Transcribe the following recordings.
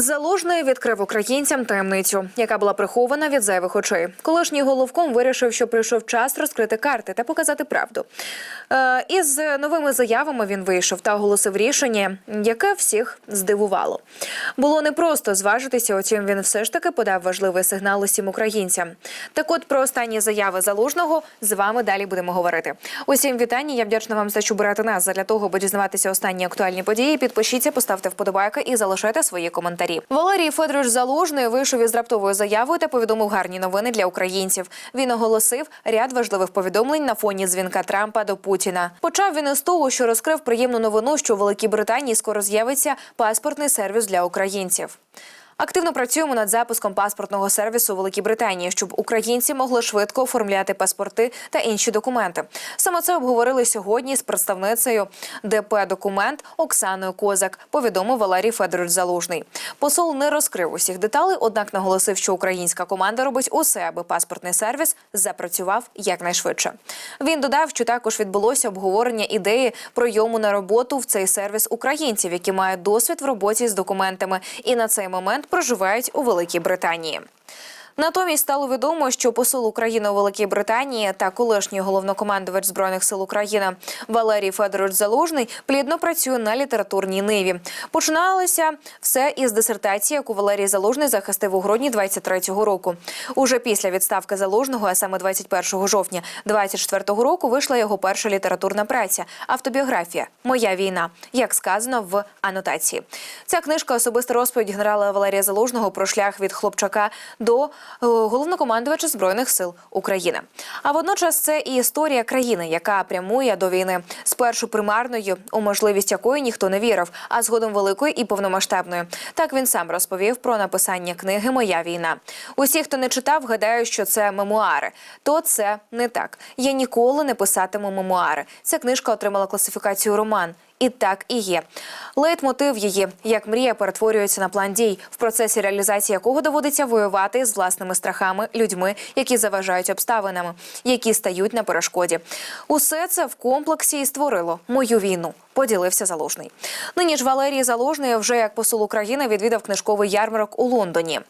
Залужний відкрив українцям таємницю, яка була прихована від зайвих очей. Колишній головком вирішив, що прийшов час розкрити карти та показати правду. Е, із новими заявами він вийшов та оголосив рішення, яке всіх здивувало. Було непросто зважитися, утім він все ж таки подав важливий сигнал усім українцям. Так от про останні заяви залужного з вами далі будемо говорити. Усім вітання. Я вдячна вам за що берете нас для того, аби дізнаватися останні актуальні події. Підпишіться, поставте вподобайки і залишайте свої коментарі. Валерій Федорович Залужний вийшов із раптовою заявою та повідомив гарні новини для українців. Він оголосив ряд важливих повідомлень на фоні дзвінка Трампа до Путіна. Почав він із того, що розкрив приємну новину, що у Великій Британії скоро з'явиться паспортний сервіс для українців. Активно працюємо над запуском паспортного сервісу у Великій Британії, щоб українці могли швидко оформляти паспорти та інші документи. Саме це обговорили сьогодні з представницею ДП Документ Оксаною Козак. Повідомив Валерій Федорович Залужний. Посол не розкрив усіх деталей, однак наголосив, що українська команда робить усе, аби паспортний сервіс запрацював якнайшвидше. Він додав, що також відбулося обговорення ідеї прийому на роботу в цей сервіс українців, які мають досвід в роботі з документами, і на цей момент проживають у Великій Британії. Натомість стало відомо, що посол України у Великій Британії та колишній головнокомандувач збройних сил України Валерій Федорович Залужний плідно працює на літературній ниві. Починалося все із дисертації, яку Валерій Залужний захистив у грудні 23-го року. Уже після відставки залужного, а саме 21 жовтня 24-го року, вийшла його перша літературна праця автобіографія Моя війна, як сказано в анотації. Ця книжка особиста розповідь генерала Валерія Залужного про шлях від хлопчака до головнокомандувача збройних сил України. А водночас це і історія країни, яка прямує до війни спершу примарною, у можливість якої ніхто не вірив, а згодом великої і повномасштабної. Так він сам розповів про написання книги Моя війна. Усі, хто не читав, гадають, що це мемуари. То це не так. Я ніколи не писатиму мемуари. Ця книжка отримала класифікацію роман. І так і є. Лейтмотив її, як мрія, перетворюється на план дій, в процесі реалізації якого доводиться воювати з власними страхами, людьми, які заважають обставинами, які стають на перешкоді. Усе це в комплексі і створило мою війну. Поділився залужний. Нині ж Валерій Залужний вже як посол України відвідав книжковий ярмарок у Лондоні.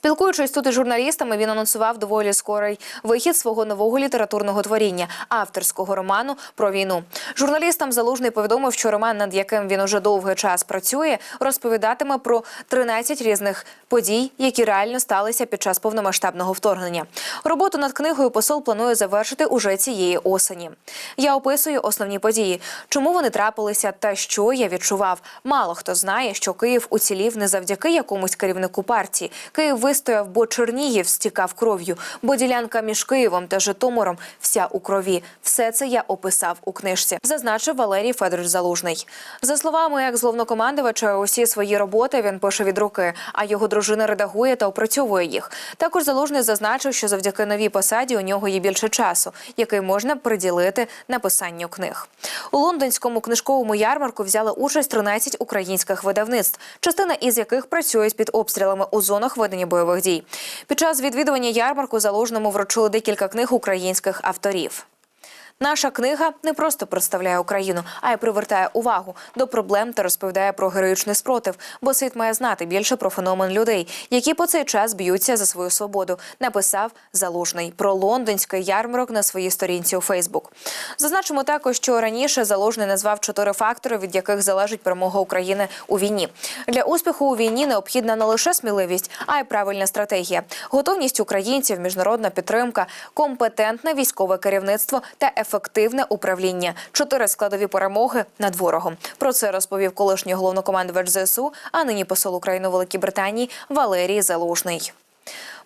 Спілкуючись тут із журналістами, він анонсував доволі скорий вихід свого нового літературного творіння авторського роману про війну. Журналістам залужний повідомив, що роман, над яким він уже довгий час працює, розповідатиме про 13 різних подій, які реально сталися під час повномасштабного вторгнення. Роботу над книгою посол планує завершити уже цієї осені. Я описую основні події, чому вони трапилися та що я відчував. Мало хто знає, що Київ уцілів не завдяки якомусь керівнику партії. Київ вистояв, бо Чернігів стікав кров'ю, бо ділянка між Києвом та Житомиром вся у крові. Все це я описав у книжці, зазначив Валерій Федорович Залужний. За словами як головнокомандувача, усі свої роботи він пише від руки, а його дружина редагує та опрацьовує їх. Також залужний зазначив, що завдяки новій посаді у нього є більше часу, який можна приділити написанню книг. У лондонському книжковому ярмарку взяли участь 13 українських видавництв, частина із яких працює під обстрілами у зонах ведення бойових дій. Під час відвідування ярмарку залужному вручили декілька книг українських авторів. Наша книга не просто представляє Україну, а й привертає увагу до проблем та розповідає про героїчний спротив, бо світ має знати більше про феномен людей, які по цей час б'ються за свою свободу. Написав залужний про лондонський ярмарок на своїй сторінці у Фейсбук. Зазначимо також, що раніше залужний назвав чотири фактори, від яких залежить перемога України у війні. Для успіху у війні необхідна не лише сміливість, а й правильна стратегія, готовність українців, міжнародна підтримка, компетентне військове керівництво та ефективність ефективне управління, чотири складові перемоги над ворогом. Про це розповів колишній головнокомандувач ЗСУ, а нині посол України у Великій Британії Валерій Залужний.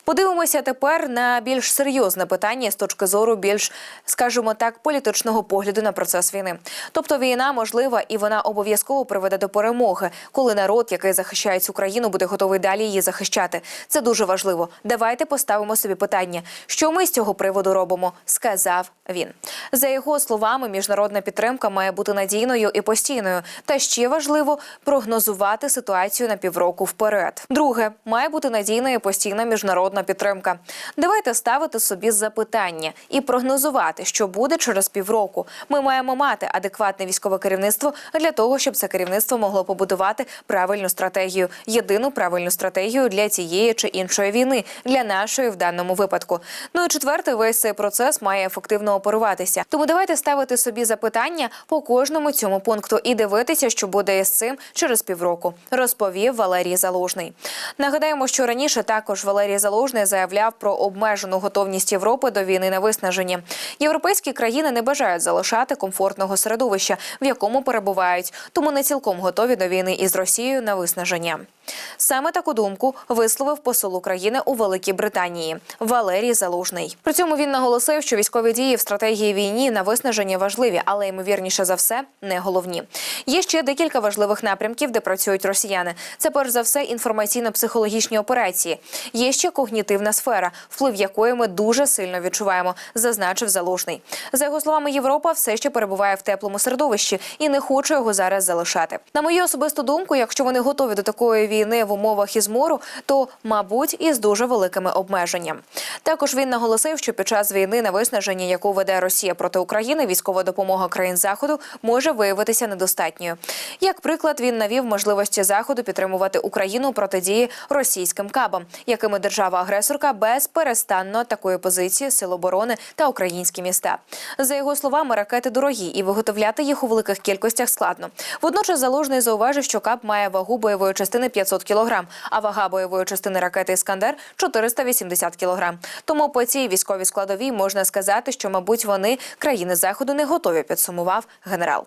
Подивимося тепер на більш серйозне питання з точки зору більш, скажімо так, політичного погляду на процес війни. Тобто війна можлива і вона обов'язково приведе до перемоги, коли народ, який захищає цю країну, буде готовий далі її захищати. Це дуже важливо. Давайте поставимо собі питання, що ми з цього приводу робимо, сказав він. За його словами, міжнародна підтримка має бути надійною і постійною. Та ще важливо прогнозувати ситуацію на півроку вперед. Друге, має бути надійна і постійна міжнародна міжнародна підтримка. Давайте ставити собі запитання і прогнозувати, що буде через півроку. Ми маємо мати адекватне військове керівництво для того, щоб це керівництво могло побудувати правильну стратегію, єдину правильну стратегію для цієї чи іншої війни, для нашої в даному випадку. Ну і четверте, весь цей процес має ефективно оперуватися. Тому давайте ставити собі запитання по кожному цьому пункту і дивитися, що буде із цим через півроку, розповів Валерій Залужний. Нагадаємо, що раніше також Валерій Залужний заявляв про обмежену готовність Європи до війни на виснаженні. Європейські країни не бажають залишати комфортного середовища, в якому перебувають, тому не цілком готові до війни із Росією на виснаження. Саме таку думку висловив посол України у Великій Британії Валерій Залужний. При цьому він наголосив, що військові дії в стратегії війні на виснаження важливі, але ймовірніше за все не головні. Є ще декілька важливих напрямків, де працюють росіяни. Це перш за все інформаційно-психологічні операції. Є ще когнітивна сфера, вплив якої ми дуже сильно відчуваємо, зазначив Залужний. За його словами, Європа все ще перебуває в теплому середовищі і не хоче його зараз залишати. На мою особисту думку, якщо вони готові до такої війни в умовах ізмору, то мабуть із дуже великими обмеженнями. Також він наголосив, що під час війни на виснаження, яку веде Росія проти України, військова допомога країн заходу може виявитися недостатньою. Як приклад, він навів можливості заходу підтримувати Україну протидії російським кабам, якими держава-агресорка безперестанно атакує позиції сил оборони та українські міста. За його словами, ракети дорогі і виготовляти їх у великих кількостях складно. Водночас залужний зауважив, що кап має вагу бойової частини 500 кг, а вага бойової частини ракети Іскандер 480 кг. Тому по цій військовій складовій можна сказати, що, мабуть, вони країни заходу не готові. Підсумував генерал.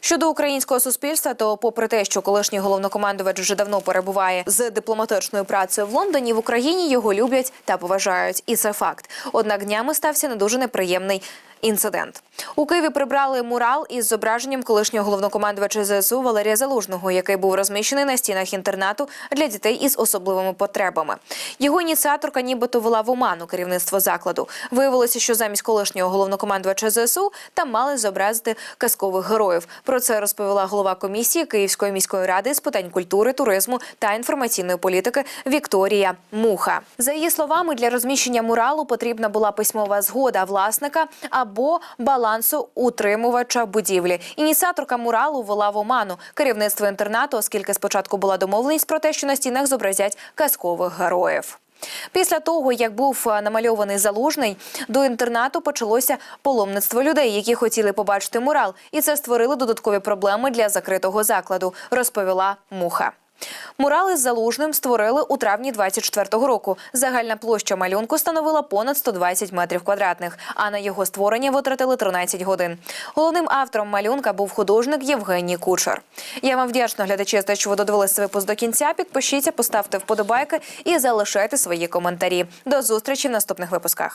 Щодо українського суспільства, то, попри те, що колишній головнокомандувач вже давно перебуває з дипломатичною працею в Лондоні, в Україні його люблять та поважають, і це факт. Однак днями стався не дуже неприємний. Інцидент у Києві прибрали мурал із зображенням колишнього головнокомандувача ЗСУ Валерія Залужного, який був розміщений на стінах інтернату для дітей із особливими потребами. Його ініціаторка нібито вела в оману керівництво закладу. Виявилося, що замість колишнього головнокомандувача ЗСУ там мали зобразити казкових героїв. Про це розповіла голова комісії Київської міської ради з питань культури, туризму та інформаційної політики Вікторія Муха. За її словами, для розміщення муралу потрібна була письмова згода власника або балансу утримувача будівлі. Ініціаторка муралу вела в оману керівництво інтернату, оскільки спочатку була домовленість про те, що на стінах зобразять казкових героїв. Після того, як був е, намальований залужний, до інтернату почалося паломництво людей, які хотіли побачити мурал, і це створило додаткові проблеми для закритого закладу, розповіла муха. Мурали з залужним створили у травні 24-го року. Загальна площа малюнку становила понад 120 метрів квадратних, а на його створення витратили 13 годин. Головним автором малюнка був художник Євгеній Кучер. Я вам вдячна глядачі, за те, що ви додивилися випуск до кінця. Підпишіться, поставте вподобайки і залишайте свої коментарі. До зустрічі в наступних випусках.